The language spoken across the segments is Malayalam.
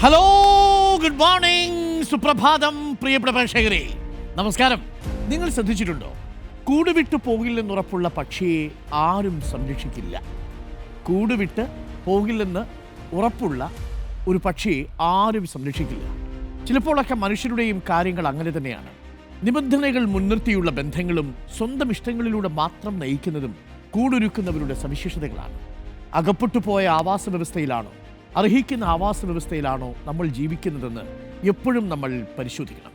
ഹലോ ഗുഡ് മോർണിംഗ് സുപ്രഭാതം പ്രിയപ്പെട്ട പ്രേക്ഷകരെ. നമസ്കാരം. നിങ്ങൾ ശ്രദ്ധിച്ചിട്ടുണ്ടോ? കൂടുവിട്ട് പോകില്ലെന്ന് പോകില്ലെന്നുറപ്പുള്ള പക്ഷിയെ ആരും സംരക്ഷിക്കില്ല. കൂടുവിട്ട് പോകില്ലെന്ന് ഉറപ്പുള്ള ഒരു പക്ഷിയെ ആരും സംരക്ഷിക്കില്ല. ചിലപ്പോഴൊക്കെ മനുഷ്യരുടെയും കാര്യങ്ങൾ അങ്ങനെ തന്നെയാണ്. നിബന്ധനകൾ മുൻനിർത്തിയുള്ള ബന്ധങ്ങളും സ്വന്തം ഇഷ്ടങ്ങളിലൂടെ മാത്രം നയിക്കുന്നതും കൂടൊരുക്കുന്നവരുടെ സവിശേഷതകളാണ്. അകപ്പെട്ടു പോയ ആവാസ വ്യവസ്ഥയിലാണോ അർഹിക്കുന്ന ആവാസ വ്യവസ്ഥയിലാണോ നമ്മൾ ജീവിക്കുന്നതെന്ന് എപ്പോഴും നമ്മൾ പരിശോധിക്കണം.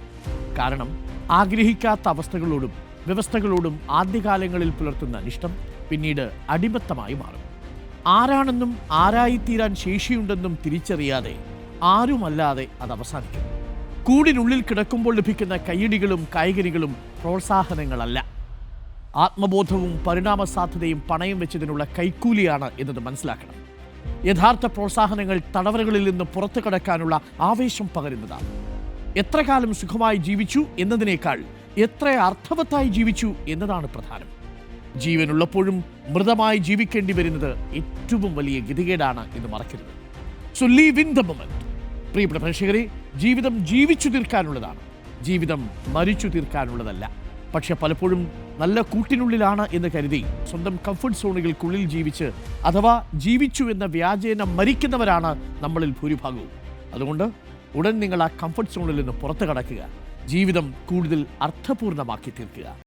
കാരണം ആഗ്രഹിക്കാത്ത അവസ്ഥകളോടും വ്യവസ്ഥകളോടും ആദ്യകാലങ്ങളിൽ പുലർത്തുന്ന അനിഷ്ടം പിന്നീട് അടിമത്തമായി മാറും. ആരാണെന്നും ആരായിത്തീരാൻ ശേഷിയുണ്ടെന്നും തിരിച്ചറിയാതെ ആരുമല്ലാതെ അത് അവസാനിക്കും. കൂടിനുള്ളിൽ കിടക്കുമ്പോൾ ലഭിക്കുന്ന കയ്യടികളും കായികരികളും പ്രോത്സാഹനങ്ങളല്ല. ആത്മബോധവും പരിണാമ സാധ്യതയും പണയം വെച്ചതിനുള്ള കൈക്കൂലിയാണ് എന്നത് മനസ്സിലാക്കണം. യഥാർത്ഥ പ്രോത്സാഹനങ്ങൾ തടവറകളിൽ നിന്ന് പുറത്തു കടക്കാനുള്ള ആവേശം പകരുന്നതാണ്. എത്ര കാലം സുഖമായി ജീവിച്ചു എന്നതിനേക്കാൾ എത്ര അർത്ഥവത്തായി ജീവിച്ചു എന്നതാണ് പ്രധാനം. ജീവനുള്ളപ്പോഴും മൃതമായി ജീവിക്കേണ്ടി വരുന്നത് ഏറ്റവും വലിയ ഗതികേടാണ് എന്ന് മറക്കരുത്. So live in the moment പ്രിയപ്പെട്ട പ്രേക്ഷകരെ ജീവിതം ജീവിച്ചു തീർക്കാനുള്ളതാണ്. ജീവിതം മരിച്ചു തീർക്കാനുള്ളതല്ല. പക്ഷെ പലപ്പോഴും നല്ല കൂട്ടിനുള്ളിലാണ് എന്ന് കരുതി സ്വന്തം കംഫർട്ട് സോണുകൾക്കുള്ളിൽ ജീവിച്ച് അഥവാ ജീവിച്ചു എന്ന വ്യാജേന മരിക്കുന്നവരാണ് നമ്മളിൽ ഭൂരിഭാഗവും. അതുകൊണ്ട് ഉടൻ നിങ്ങൾ ആ കംഫർട്ട് സോണിൽ നിന്ന് പുറത്തു കടക്കുക ജീവിതം കൂടുതൽ അർത്ഥപൂർണമാക്കി തീർക്കുക.